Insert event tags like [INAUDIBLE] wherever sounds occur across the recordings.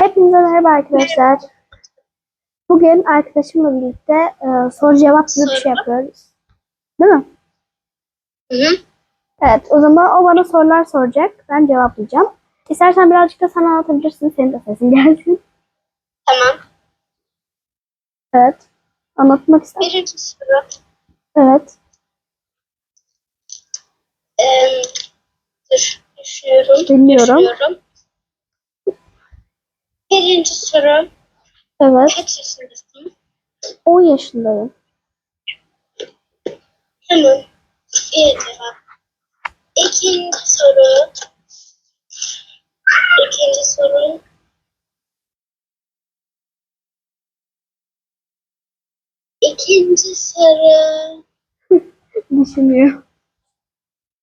Hepinize merhaba arkadaşlar. Bugün arkadaşımla birlikte e, soru cevap gibi bir şey yapıyoruz. Değil mi? Hı hı. Evet. O zaman o bana sorular soracak. Ben cevaplayacağım. İstersen birazcık da sen anlatabilirsin. Senin de sesin gelsin. Tamam. Evet. Anlatmak ister misin? Birinci soru. Evet. Ee. Düşünüyorum. Dinliyorum. Düşünüyorum. Birinci soru. Evet. Kaç yaşındasın? 10 yaşındayım. Tamam. İyi cevap. İkinci soru. İkinci soru. İkinci soru. [LAUGHS] Düşünüyor.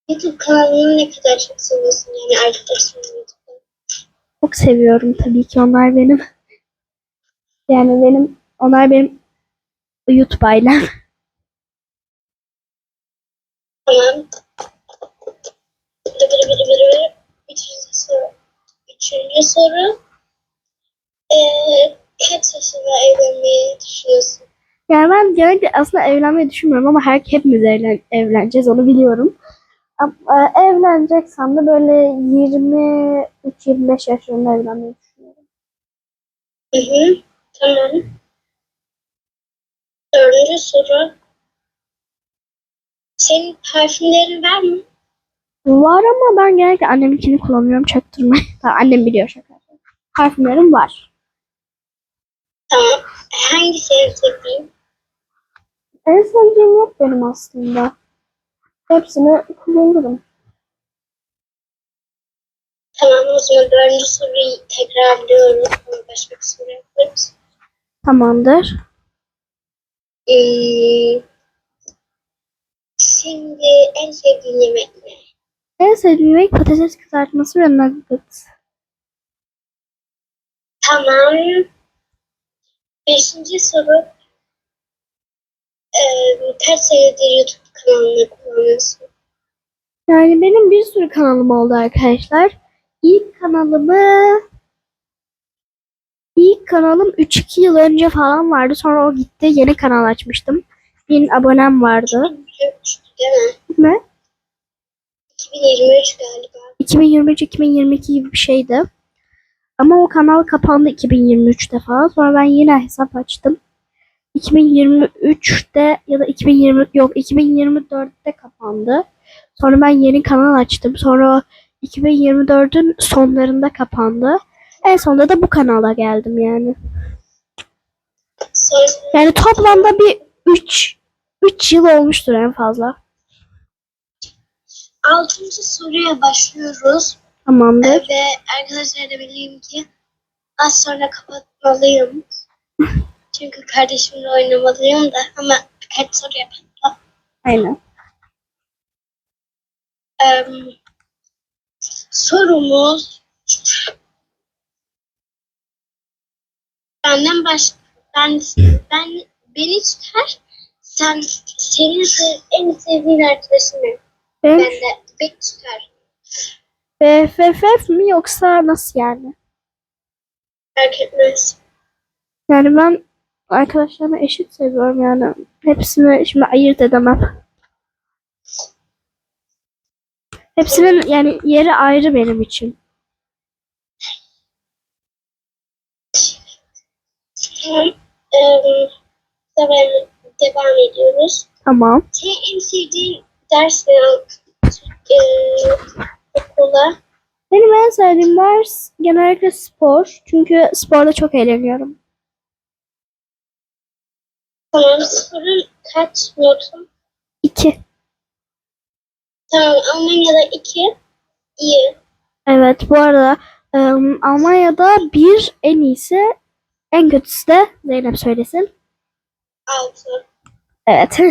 YouTube kanalını ne kadar çok seviyorsun? Yani YouTube'da. Çok seviyorum tabii ki onlar benim. Yani benim onlar benim YouTube ailem. Tamam. Biri biri biri. Üçüncü soru. Üçüncü soru. Ee, kaç yaşında evlenmeyi düşünüyorsun? Yani ben genellikle aslında evlenmeyi düşünmüyorum ama her hepimiz evlen, evleneceğiz onu biliyorum. E, evleneceksem de böyle 23-25 yaşlarında evlenmeyi düşünüyorum. Hı hı. Tamam. Dördüncü soru. Senin parfümlerin var mı? Var ama ben genellikle anneminkini kullanıyorum çaktırmayı. [LAUGHS] Tamam, annem biliyor şaka. Parfümlerim var. Tamam. Hangisi en sevdiğin? En sevdiğim yok benim aslında. Hepsini kullanırım. Tamam o zaman dördüncü soruyu tekrarlıyorum. Başka bir soru yaparız. Tamamdır. Ee, şimdi en sevdiğin yemek ne? En sevdiğim yemek patates kızartması ve nugget. Tamam. Beşinci soru. Ee, kaç senedir YouTube kanalını kullanıyorsun? Yani benim bir sürü kanalım oldu arkadaşlar. İlk kanalımı ilk kanalım 3-2 yıl önce falan vardı. Sonra o gitti. Yeni kanal açmıştım. 1000 abonem vardı. 2023 değil mi? Ne? 2023 galiba. 2023-2022 gibi bir şeydi. Ama o kanal kapandı 2023'te falan. Sonra ben yine hesap açtım. 2023'te ya da 2020 yok 2024'te kapandı. Sonra ben yeni kanal açtım. Sonra 2024'ün sonlarında kapandı. En sonunda da bu kanala geldim yani. Yani toplamda bir 3 3 yıl olmuştur en fazla. altıncı soruya başlıyoruz. Tamamdır. Ee, ve arkadaşlar da bileyim ki az sonra kapatmalıyım. [LAUGHS] Çünkü kardeşimle oynamalıyım da ama birkaç soru yapalım. Aynen. Ee, sorumuz benden baş ben ben beni çıkar sen senin se- en sevdiğin arkadaşın? Benim Ben de beni çıkar. BFF mi yoksa nasıl yani? Fark etmez. Yani ben arkadaşlarımı eşit seviyorum yani. Hepsini şimdi ayırt edemem. Hepsinin yani yeri ayrı benim için. Tamam. Ee, devam, ediyoruz. Tamam. Senin en sevdiğin ders ne? Ee, okula. Benim en sevdiğim ders genellikle spor. Çünkü sporda çok eğleniyorum. Tamam. Sorun kaç notun? İki. Tamam. Almanya'da iki. İyi. Evet bu arada ım, Almanya'da bir en iyisi en kötüsü de Zeynep söylesin. Altı. Evet. [LAUGHS]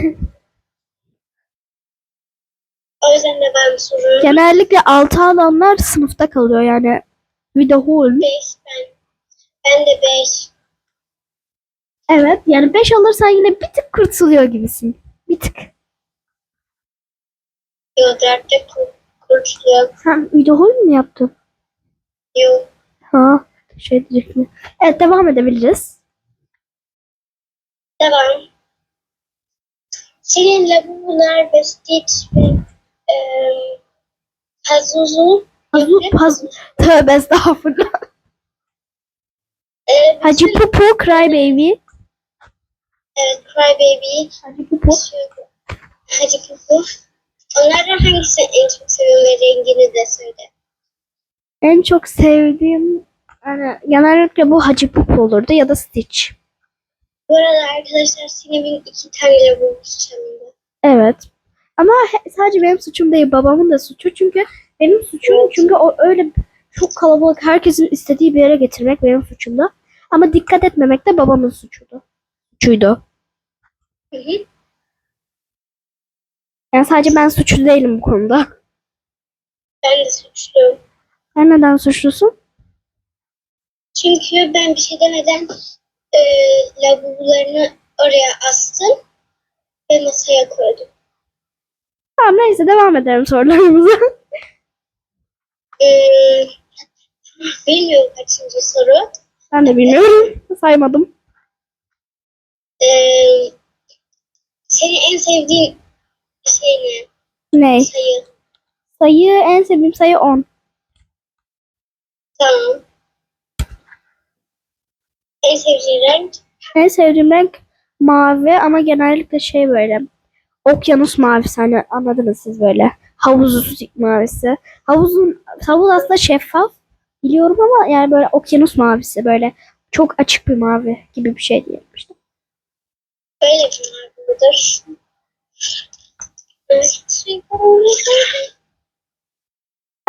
O yüzden de ben soruyorum. Genellikle altı alanlar sınıfta kalıyor yani. Wiederholen. Beş ben. Ben de beş. Evet yani 5 alırsan yine bir tık kurtuluyor gibisin. Bir tık. Yo dörtte kur, kurtuluyor. Sen Wiederholen mi yaptın? Yo. Ha. şey diyecektim. Evet devam edebiliriz. Devam. Senin labubular ve Stitch ve eee Pazuzu Pazu, pazu. Tövbe estağfurullah. eee, Hacı Pupu, Cry Baby. Evet, Cry Baby, Hacı Pupu. Hacı Pupu. Onlardan hangisini en çok seviyorum ve rengini de söyle. En çok sevdiğim yani genellikle bu Hacı Pupu olurdu ya da Stitch. Bu arada arkadaşlar Sinem'in iki tane labubusu çalındı. Evet. Ama sadece benim suçum değil, babamın da suçu. Çünkü benim suçum Evet. çünkü o öyle çok kalabalık herkesin istediği bir yere getirmek benim suçumda. Ama dikkat etmemek de babamın suçuydu. Suçuydu. Yani sadece ben suçlu değilim bu konuda. Ben de suçluyum. Sen neden suçlusun? Çünkü ben bir şey demeden eee labubularını oraya astım ve masaya koydum. Tamam neyse devam edelim sorularımıza. Eee [LAUGHS] bilmiyorum kaçıncı soru. ben de bilmiyorum. Saymadım. Eee senin en sevdiğin şey ne? Ney? Sayı. Sayı en sevdiğim sayı 10. Tamam. En sevdiğin renk? En sevdiğim renk mavi ama genellikle şey böyle okyanus mavisi hani anladınız siz böyle havuz mavisi. Havuzun havuz aslında şeffaf biliyorum ama yani böyle okyanus mavisi böyle çok açık bir mavi gibi bir şey diyelim işte. Böyle bir mavi Evet.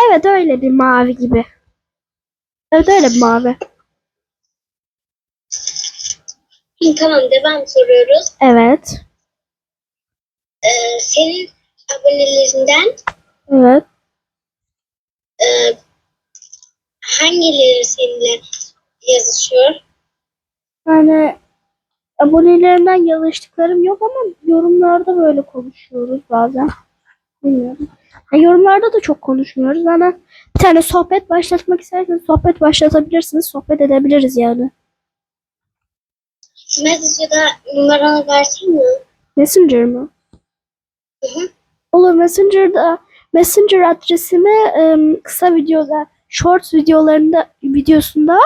Evet öyle bir mavi gibi. Evet öyle bir mavi. Tamam devam soruyoruz. Evet. Ee, senin abonelerinden Evet. e, hangileri seninle yazışıyor? Yani abonelerimden yazıştıklarım yok ama yorumlarda böyle konuşuyoruz bazen. Bilmiyorum. Ya yorumlarda da çok konuşmuyoruz ama bir tane sohbet başlatmak isterseniz sohbet başlatabilirsiniz. Sohbet edebiliriz yani. Mesajda numaranı versene mi? Messenger mı? Hı hı. Olur Messenger'da Messenger adresimi kısa videoda shorts videolarında videosunda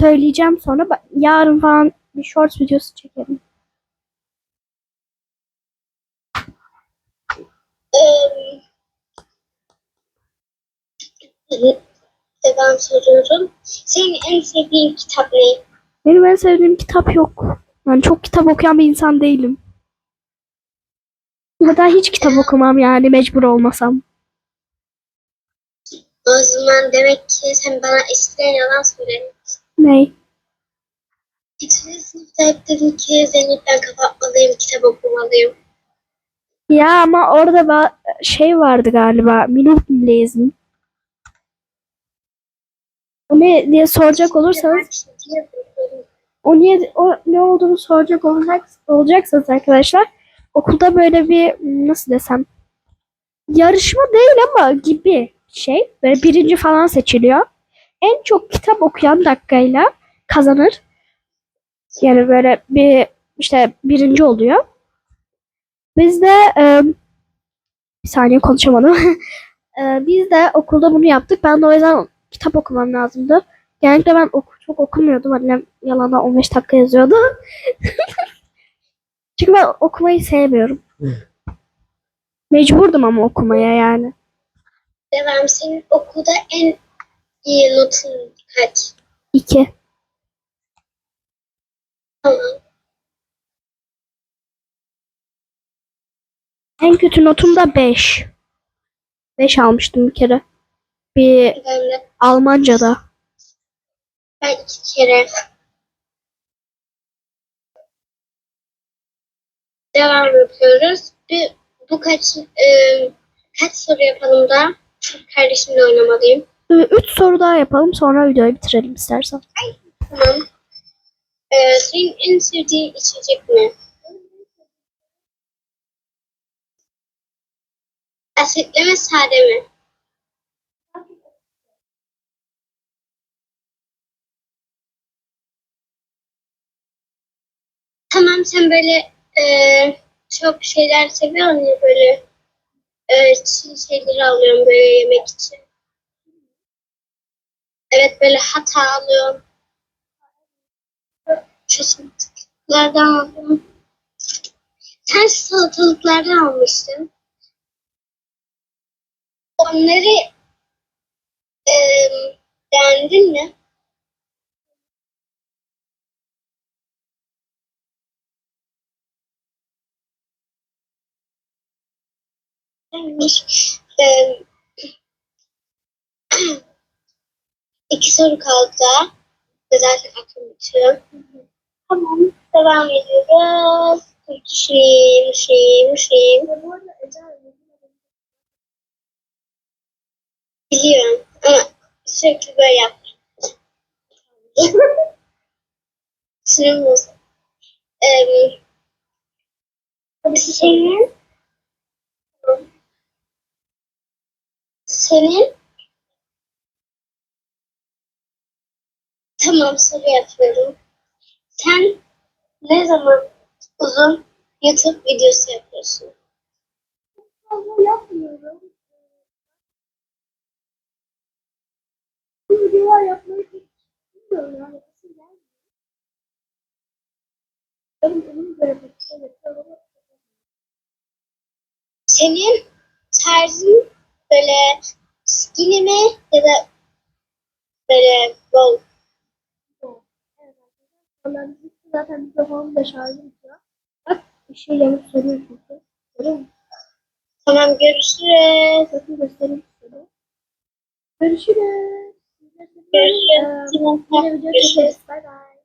söyleyeceğim sonra yarın falan bir shorts videosu çekelim. Devam soruyorum. Senin en sevdiğin kitap ne? Benim en sevdiğim kitap yok. Ben çok kitap okuyan bir insan değilim. Hatta hiç kitap okumam yani mecbur olmasam. O zaman demek ki sen bana eskiden yalan söyledin. Ney? İkinci sınıfta hep dedin ki ben kapatmalıyım, kitap okumalıyım. Ya ama orada şey vardı galiba. Lesen. O ne diye soracak olursanız o niye o ne olduğunu soracak olacak olacaksanız arkadaşlar okulda böyle bir nasıl desem yarışma değil ama gibi şey böyle birinci falan seçiliyor. En çok kitap okuyan dakikayla kazanır. Yani böyle bir işte birinci oluyor. Biz de e, bir saniye konuşamadım. [LAUGHS] E, biz de okulda bunu yaptık. Ben de o yüzden kitap okumam lazımdı. Genellikle ben oku, çok okumuyordum. Annem yalandan 15 dakika yazıyordu. [LAUGHS] Çünkü ben okumayı sevmiyorum. Mecburdum ama okumaya yani. Devam. Senin okulda en iyi notun kaç? İki. En kötü notum da 5. 5 almıştım bir kere. Bir Ben de Almanca'da. ben iki kere. Devam yapıyoruz. Bir, bu kaç e, kaç soru yapalım da kardeşimle oynamalıyım. 3 soru daha yapalım sonra videoyu bitirelim istersen. Tamam. Ee, senin en sevdiğin içecek ne? Asitli mi sade mi? Tamam sen böyle e, çok şeyler seviyorsun ya böyle e, şeyleri alıyorum böyle yemek için. Evet böyle hata alıyorum. Salatalıklardan aldım. Sen salatalıklardan almıştın. Onları e, beğendin mi? Neymiş? Ee, [CLEARS THROAT] iki soru kaldı Zaten aklım bitiyor. Tamam. Devam ediyoruz. Düşüneyim, düşüneyim, düşüneyim. Biliyorum ama sürekli böyle yap. [LAUGHS] Sinirim bozuldu. Ee, senin senin tamam soru yapıyorum. Sen ne zaman uzun YouTube videosu yapıyorsun? Fazla yapmıyorum. Bu videolar yapmayı pek bilmiyorum yani. Senin tarzın böyle skinny mi ya da böyle bol? Ben bitti zaten mikrofonum da şarjı bitiyor. Bak bir şey yanıp soruyor çünkü. Görüyor musun? Tamam görüşürüz. Bakın göstereyim size. Görüşürüz. Görüşürüz. Ee, Yine video çekeriz. Bay bay.